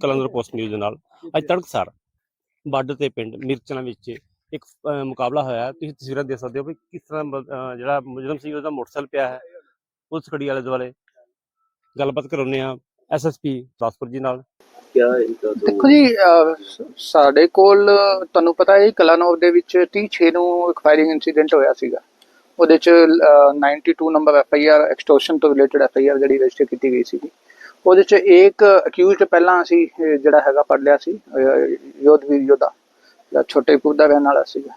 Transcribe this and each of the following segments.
ਕਲੰਦਰ post news ਦੇ ਨਾਲ। ਅੱਜ ਤੜਕਸਾਰ ਬਾਰਡਰ ਤੇ ਪਿੰਡ ਮਿਰਚਣਾ ਵਿੱਚ ਇੱਕ ਮੁਕਾਬਲਾ ਹੋਇਆ। ਤੁਸੀਂ ਤਸਵੀਰਾਂ ਦੇਖ ਸਕਦੇ ਹੋ ਵੀ ਕਿਸ ਤਰ੍ਹਾਂ ਜਿਹੜਾ ਮੁਜਰਮ ਸਿੰਘ ਉਹਦਾ ਮੋਟਰਸਾਈਕਲ ਪਿਆ ਹੈ। ਪੁਲਿਸ ਖੜੀ ਵਾਲੇ ਦੁਆਲੇ। ਗੱਲਬਾਤ ਕਰਾਉਨੇ ਆ ਐਸਐਸਪੀ ਦਾਸਪੁਰ ਜੀ ਨਾਲ। ਦੇਖੋ ਜੀ ਸਾਡੇ ਕੋਲ ਤੁਹਾਨੂੰ ਪਤਾ ਹੈ ਕਲਾਨੋਵ ਦੇ ਵਿੱਚ 36 ਨੂੰ ਇੱਕ ਫਾਇਰਿੰਗ ਇਨਸੀਡੈਂਟ ਹੋਇਆ ਸੀਗਾ। ਉਹਦੇ ਚ 92 ਨੰਬਰ ਐਫਆਈਆਰ ਐਕਸਟੋਰਸ਼ਨ ਤੋਂ ਰਿਲੇਟਡ ਐਫਆਈਆਰ ਜਿਹੜੀ ਰਜਿਸਟਰ ਕੀਤੀ ਗਈ ਸੀਗੀ। ਉਹਦੇ ਚ ਇੱਕ ਅਕਿਊਜ਼ਡ ਪਹਿਲਾਂ ਅਸੀਂ ਜਿਹੜਾ ਹੈਗਾ ਪੜ ਲਿਆ ਸੀ ਯੋਧਵੀਰ ਯੋਧਾ ਜਿਹੜਾ ਛੋਟੇ ਪੁੱਦਾ ਰਹਿਣ ਵਾਲਾ ਸੀਗਾ।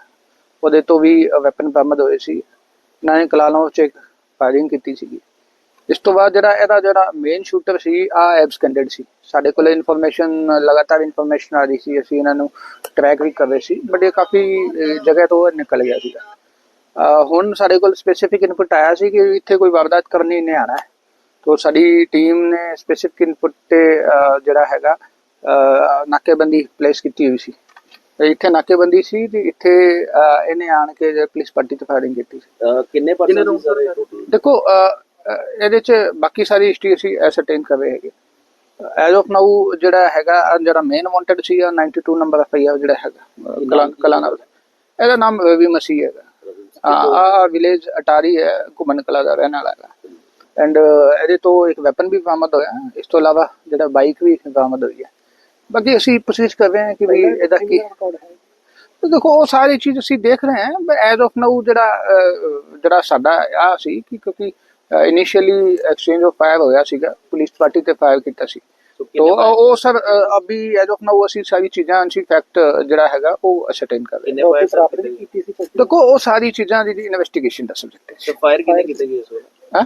ਉਹਦੇ ਤੋਂ ਵੀ ਵੈਪਨ ਬਰਾਮਦ ਹੋਏ ਸੀ। ਇਹਨਾਂ ਨੇ ਕਲਾਨੌਰ ਚ ਇੱਕ ਫਾਇਰਿੰਗ ਕੀਤੀ ਸੀਗੀ। ਇਸ ਤੋਂ ਬਾਅਦ ਜਿਹੜਾ ਇਹਦਾ ਜਿਹੜਾ ਮੇਨ ਸ਼ੂਟਰ ਸੀ, ਆ ਐਬਸਕੈਂਡਡ ਸੀ। ਸਾਡੇ ਕੋਲ ਇਨਫੋਰਮੇਸ਼ਨ ਲਗਾਤਾਰ ਇਨਫੋਰਮੇਸ਼ਨ ਆ ਰਹੀ ਸੀ। ਅਸੀਂ ਇਹਨਾਂ ਨੂੰ ਟਰੈਕ ਵੀ ਕਰ ਰਹੇ ਸੀ ਬਟ ਇਹ ਕਾਫੀ ਜਗ੍ਹਾ ਤੋਂ ਇਹ ਨਿਕਲ ਗਿਆ ਸੀਗਾ। ਹੁਣ ਸਾਡੇ ਕੋਲ ਸਪੈਸੀਫਿਕ ਇਨਪੁਟ ਆਇਆ ਸੀ ਕਿ ਇੱਥੇ ਕੋਈ ਵਾਰਦਾਤ ਕਰਨੀ ਨਹੀਂ ਆਣਾ ਹੈ। ਤੋਂ ਸਾਡੀ ਟੀਮ ਨੇ ਸਪੈਸਿਫਿਕ ਇਨਪੁਟ ਤੇ ਜਿਹੜਾ ਹੈਗਾ ਨਾਕੇਬੰਦੀ ਪਲੇਸ ਕੀਤੀ ਹੋਈ ਸੀ ਇੱਥੇ ਨਾਕੇਬੰਦੀ ਸੀ ਤੇ ਇੱਥੇ ਇਹਨੇ ਆਣ ਕੇ ਜੇ ਪੁਲਿਸ ਪਾਰਟੀ ਤੇ ਫਾਇਰਿੰਗ ਕੀਤੀ ਸੀ ਕਿੰਨੇ ਪਰਸਨ ਦੇਖੋ ਇਹਦੇ ਚ ਬਾਕੀ ਸਾਰੀ ਹਿਸਟਰੀ ਅਸੀਂ ਐਸਰਟੇਨ ਕਰ ਰਹੇ ਹੈਗੇ ਐਜ਼ ਆਫ ਨਾਊ ਜਿਹੜਾ ਹੈਗਾ ਜਿਹੜਾ ਮੇਨ ਵਾਂਟਡ ਸੀ 92 ਨੰਬਰ ਐਫ ਆਈ ਜਿਹੜਾ ਹੈਗਾ ਕਲਾਨਾ ਇਹਦਾ ਨਾਮ ਰਵੀ ਮਸੀਹ ਹੈਗਾ ਆ ਵਿਲੇਜ ਅਟਾਰੀ ਹੈ ਘੁਮਨ ਕਲਾ ਦਾ ਰਹਿਣ ਵਾਲਾ ਹੈਗਾ ਐਂਡ ਇਹਦੇ ਤੋਂ ਇੱਕ ਵੈਪਨ ਵੀ ਬਰਾਮਦ ਹੋਇਆ। ਇਸ ਤੋਂ ਇਲਾਵਾ ਜਿਹੜਾ ਬਾਈਕ ਵੀ ਬਰਾਮਦ ਹੋਈ ਹੈ। ਬਾਕੀ ਅਸੀਂ ਪ੍ਰੋਸੈਸ ਕਰ ਰਹੇ ਹਾਂ ਕਿ ਵੀ ਇਹਦਾ ਕੀ ਤੇ ਦੇਖੋ ਉਹ ਸਾਰੀ ਚੀਜ਼ ਅਸੀਂ ਦੇਖ ਰਹੇ ਹਾਂ ਐਜ਼ ਆਫ ਨਾਊ ਜਿਹੜਾ ਜਿਹੜਾ ਸਾਡਾ ਆ ਸੀ ਕਿ ਕਿਉਂਕਿ ਇਨੀਸ਼ੀਅਲੀ ਐਕਸਚੇਂਜ ਆਫ ਫਾਇਰ ਹੋਇਆ ਸੀਗਾ ਪੁਲਿਸ ਪਾਰਟੀ ਤੇ ਫਾਇਰ ਕੀਤਾ ਸੀ। ਤੋ ਉਹ ਸਰ ਅਭੀ ਐਜ਼ ਆਫ ਨਾਊ ਅਸੀਂ ਸਾਰੀ ਚੀਜ਼ਾਂ ਅਸੀਂ ਫੈਕਟ ਜਿਹੜਾ ਹੈਗਾ ਉਹ ਅਸਰਟੇਨ ਕਰ ਰਹੇ ਹਾਂ। ਦੇਖੋ ਉਹ ਸਾਰੀ ਚੀਜ਼ਾਂ ਦੀ ਇਨਵੈਸਟੀਗੇਸ਼ਨ ਦਾ ਸਬਜੈਕਟ ਹੈ। ਸੋ ਫਾਇਰ ਕਿਹਨੇ ਕੀਤੀ ਗਈ ਉਸ ਵੇਲੇ? ਹਾਂ?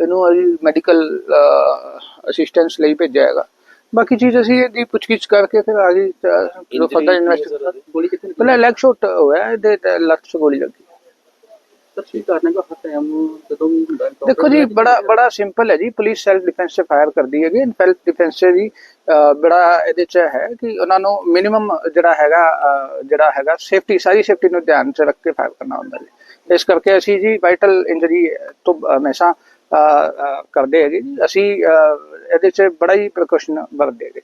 ਇਹਨੂੰ ਅਸੀਂ ਮੈਡੀਕਲ ਅਸਿਸਟੈਂਸ ਲਈ ਭੇਜਿਆ ਹੈਗਾ। ਬਾਕੀ ਚੀਜ਼ ਅਸੀਂ ਇਹਦੀ ਪੁੱਛਗਿੱਛ ਕਰਕੇ ਫਿਰ ਆਗੇ ਜੋ ਫਰਦਰ ਇਨਵੈਸਟੀਗੇਸ਼ਨ ਗੋਲੀ ਕਿਤਨੇ ਪਹਿਲਾਂ ਲੈਗ ਸ਼ਾਟ ਹੋਇਆ ਇਹਦੇ ਤੇ ਲੱਤ 'ਚ ਗੋਲੀ ਲੱਗੀ। ਦੇਖੋ ਜੀ ਬੜਾ ਬੜਾ ਸਿੰਪਲ ਹੈ ਜੀ ਪੁਲਿਸ ਸੈਲਫ ਡਿਫੈਂਸ ਸੇ ਫਾਇਰ ਕਰਦੀ ਹੈਗੀ ਸੈਲਫ ਡਿਫੈਂਸ ਸੇ ਵੀ ਬੜਾ ਇਹਦੇ ਚ ਹੈ ਕਿ ਉਹਨਾਂ ਨੂੰ ਮਿਨੀਮਮ ਜਿਹੜਾ ਹੈਗਾ ਜਿਹੜਾ ਹੈਗਾ ਸੇਫਟੀ ਸਾਰੀ ਸੇਫਟੀ ਨੂੰ ਧਿਆਨ ਚ ਰੱਖ ਕੇ ਫਾਇਰ ਕਰਨਾ ਹੁੰਦਾ ਹੈ ਇਸ ਕਰਕੇ ਅਸੀਂ ਜੀ ਵਾਈਟਲ ਇੰਜਰੀ ਤੋਂ ਹਮੇਸ਼ਾ ਕਰਦੇ ਹੈਗੇ ਜੀ। ਅਸੀਂ ਇਹਦੇ ਚ ਬੜਾ ਹੀ ਪ੍ਰੀਕਾਸ਼ਨ ਵਰਤਦੇ ਹੈਗੇ।